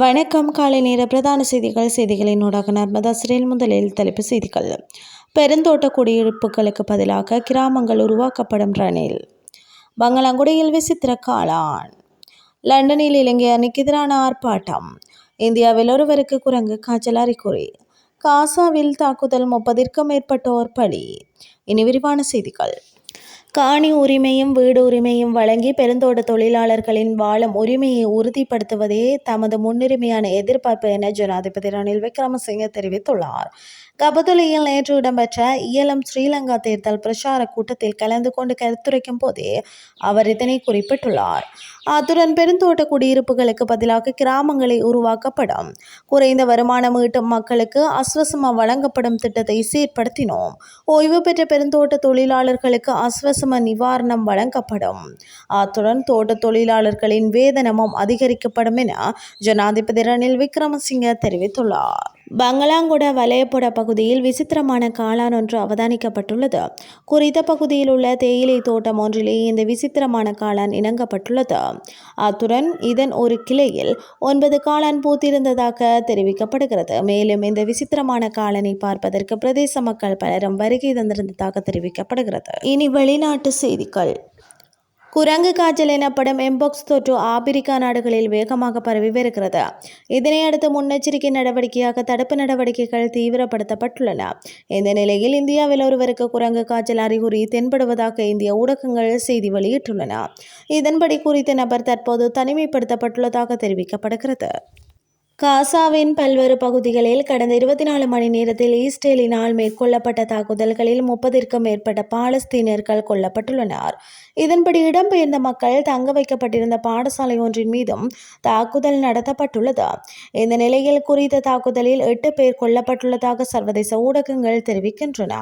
வணக்கம். காலை நேர பிரதான செய்திகள் செய்திகளின் ஊடாக நர்மதா சிறையில் முதலில் தலைப்பு செய்திகள். பெருந்தோட்ட குடியிருப்புகளுக்கு பதிலாக கிராமங்கள் உருவாக்கப்படும் ரணில். பங்களாங்குடியில் விசித்திர காளான். லண்டனில் இலங்கை அணிக்கு எதிரான ஆர்ப்பாட்டம். இந்தியாவில் ஒருவருக்கு குரங்கு காய்ச்சல் அறிகுறி. காசாவில் தாக்குதல் முப்பதிற்கும் மேற்பட்டோர் பலி. இனி விரிவான செய்திகள். காணி உரிமையும் வீடு உரிமையும் வழங்கி பெருந்தோட்ட தொழிலாளர்களின் வாழும் உரிமையை உறுதிப்படுத்துவதே தமது முன்னுரிமையான எதிர்பார்ப்பு என ஜனாதிபதி ரணில் விக்ரமசிங்க தெரிவித்துள்ளார். கபதுலியில் நேற்று இடம்பெற்ற இயலம் ஸ்ரீலங்கா தேர்தல் பிரச்சார கூட்டத்தில் கலந்து கொண்டு கருத்துரைக்கும் போதே அவர் இதனை குறிப்பிட்டுள்ளார். அத்துடன் பெருந்தோட்ட குடியிருப்புகளுக்கு பதிலாக கிராமங்களை உருவாக்கப்படும். குறைந்த வருமானம் ஈட்டும் மக்களுக்கு அஸ்வசம வழங்கப்படும் திட்டத்தை சீர்படுத்தினோம். ஓய்வு பெற்ற பெருந்தோட்ட தொழிலாளர்களுக்கு அஸ்வசம நிவாரணம் வழங்கப்படும். அத்துடன் தோட்ட தொழிலாளர்களின் வேதனமும் அதிகரிக்கப்படும் என ஜனாதிபதி ரணில் விக்ரமசிங்க தெரிவித்துள்ளார். பங்களாங்குட வலயப்புட பகுதியில் விசித்திரமான காளான் ஒன்று அவதானிக்கப்பட்டுள்ளது. குறித்த பகுதியில் உள்ள தேயிலை தோட்டம் ஒன்றிலே இந்த விசித்திரமான காளான் இணங்கப்பட்டுள்ளது. அத்துடன் இதன் ஒரு கிளையில் ஒன்பது காளான் பூத்திருந்ததாக தெரிவிக்கப்படுகிறது. மேலும் இந்த விசித்திரமான காளனை பார்ப்பதற்கு பிரதேச மக்கள் பலரும் வருகை தந்திருந்ததாக தெரிவிக்கப்படுகிறது. இனி வெளிநாட்டு செய்திகள். குரங்கு காய்ச்சல் எனப்படும் எம்போக்ஸ் தொற்று ஆப்பிரிக்கா நாடுகளில் வேகமாக பரவி வருகிறது. இதனையடுத்து முன்னெச்சரிக்கை நடவடிக்கையாக தடுப்பு நடவடிக்கைகள் தீவிரப்படுத்தப்பட்டுள்ளன. இந்த நிலையில் இந்தியாவில் ஒருவருக்கு குரங்கு காய்ச்சல் அறிகுறி தென்படுவதாக இந்திய ஊடகங்கள் செய்தி வெளியிட்டுள்ளன. இதன்படி குறித்த நபர் தற்போது தனிமைப்படுத்தப்பட்டுள்ளதாக தெரிவிக்கப்படுகிறது. காசாவின் பல்வேறு பகுதிகளில் கடந்த இருபத்தி நாலு மணி நேரத்தில் ஈஸ்டேலினால் மேற்கொள்ளப்பட்ட தாக்குதல்களில் முப்பதிற்கும் மேற்பட்ட பாலஸ்தீனர்கள் கொல்லப்பட்டுள்ளனர். இதன்படி இடம்பெயர்ந்த மக்கள் தங்க வைக்கப்பட்டிருந்த பாடசாலை ஒன்றின் மீதும் தாக்குதல் நடத்தப்பட்டுள்ளது. இந்த நிலையில் குறித்த தாக்குதலில் எட்டு பேர் கொல்லப்பட்டுள்ளதாக சர்வதேச ஊடகங்கள் தெரிவிக்கின்றன.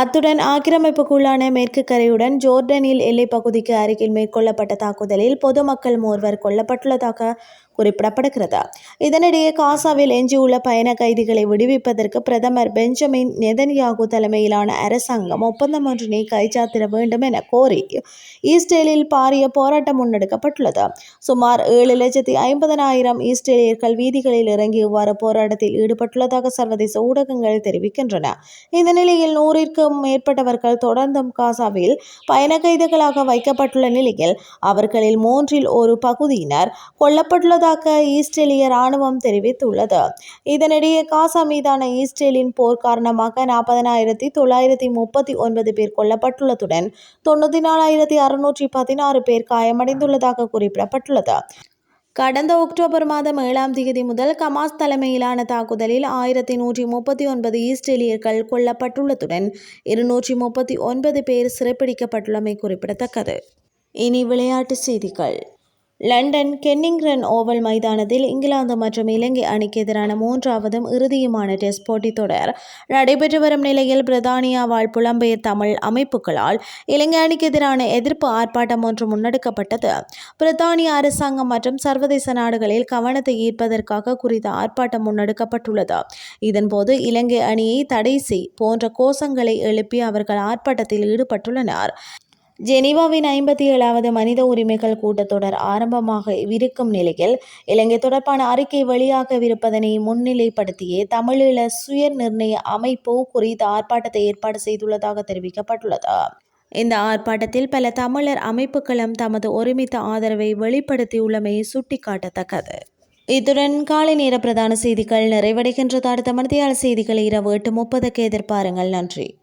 அத்துடன் ஆக்கிரமிப்புக்குள்ளான மேற்கு கரையுடன் ஜோர்டனில் எல்லைப்பகுதிக்கு அருகில் மேற்கொள்ளப்பட்ட தாக்குதலில் பொதுமக்கள் மூர்வர் கொல்லப்பட்டுள்ளதாக குறிப்பிடப்படுகிறது? இதனிடையே காசாவில் எஞ்சியுள்ள பயண கைதிகளை விடுவிப்பதற்கு பிரதமர் பெஞ்சமின் நெதன்யாகு தலைமையிலான அரசாங்கம் ஒப்பந்தம் ஒன்றினை கைச்சாத்திட வேண்டும் என கோரி ஈஸ்டேலில் பாரிய போராட்டம் முன்னெடுக்கப்பட்டுள்ளது. சுமார் ஏழு லட்சத்தி ஐம்பதனாயிரம் ஈஸ்டேலியர்கள் வீதிகளில் இறங்கி இவ்வாறு போராட்டத்தில் ஈடுபட்டுள்ளதாக சர்வதேச ஊடகங்கள் தெரிவிக்கின்றன. இந்த நிலையில் நூறிற்கும் மேற்பட்டவர்கள் தொடர்ந்தும் காசாவில் பயண கைதிகளாக வைக்கப்பட்டுள்ள நிலையில் அவர்களில் மூன்றில் ஒரு பகுதியினர் கொல்லப்பட்டுள்ளதாக ஈஸ்டேலிய ராணுவம் தெரிவித்துள்ளது. இதனிடையே காசா மீதான ஈஸ்ட்ரேலியின் போர் காரணமாக நாற்பதனாயிரத்தி தொள்ளாயிரத்தி முப்பத்தி ஒன்பது பேர் கொல்லப்பட்டுள்ளதுடன் தொண்ணூற்றி நாலாயிரத்தி அறுநூற்றி பதினாறு பேர் காயமடைந்துள்ளதாக குறிப்பிடப்பட்டுள்ளது. கடந்த அக்டோபர் மாதம் ஏழாம் தேதி முதல் கமாஸ் தலைமையிலான தாக்குதலில் ஆயிரத்தி நூற்றி முப்பத்தி ஒன்பது ஈஸ்ட்ரேலியர்கள் கொல்லப்பட்டுள்ளதுடன் இருநூற்றி முப்பத்தி ஒன்பது பேர் சிறைப்பிடிக்கப்பட்டுள்ளமை குறிப்பிடத்தக்கது. இனி விளையாட்டு செய்திகள். லண்டன் கென்னிங்ரன் ஓவல் மைதானத்தில் இங்கிலாந்து மற்றும் இலங்கை அணிக்கு எதிரான மூன்றாவதும் இறுதியுமான டெஸ்ட் போட்டித் தொடர் நடைபெற்று வரும் நிலையில் பிரித்தானியா வாழ் புலம்பெயர் தமிழ் அமைப்புகளால் இலங்கை அணிக்கு எதிரான எதிர்ப்பு ஆர்ப்பாட்டம் ஒன்று முன்னெடுக்கப்பட்டது. பிரித்தானிய அரசாங்கம் மற்றும் சர்வதேச நாடுகளில் கவனத்தை ஈர்ப்பதற்காக குறித்த ஆர்ப்பாட்டம் முன்னெடுக்கப்பட்டுள்ளது. இதன்போது இலங்கை அணியை தடை செய் போன்ற கோஷங்களை எழுப்பி அவர்கள் ஆர்ப்பாட்டத்தில் ஈடுபட்டுள்ளனர். ஜெனீவாவின் ஐம்பத்தி ஏழாவது மனித உரிமைகள் கூட்டத்தொடர் ஆரம்பமாக இருக்கும் நிலையில் இலங்கை தொடர்பான அறிக்கை வெளியாகவிருப்பதனை முன்னிலைப்படுத்தியே தமிழீழ சுய நிர்ணய அமைப்பு குறித்த ஆர்ப்பாட்டத்தை ஏற்பாடு செய்துள்ளதாக தெரிவிக்கப்பட்டுள்ளது. இந்த ஆர்ப்பாட்டத்தில் பல தமிழர் அமைப்புகளும் தமது ஒருமித்த ஆதரவை வெளிப்படுத்தியுள்ளமை சுட்டிக்காட்டத்தக்கது. இத்துடன் காலை நேர பிரதான செய்திகள் நிறைவடைகின்றது. அடுத்த மனதியால் செய்திகளை இரவு எட்டு முப்பதுக்கு எதிர்பாருங்கள். நன்றி.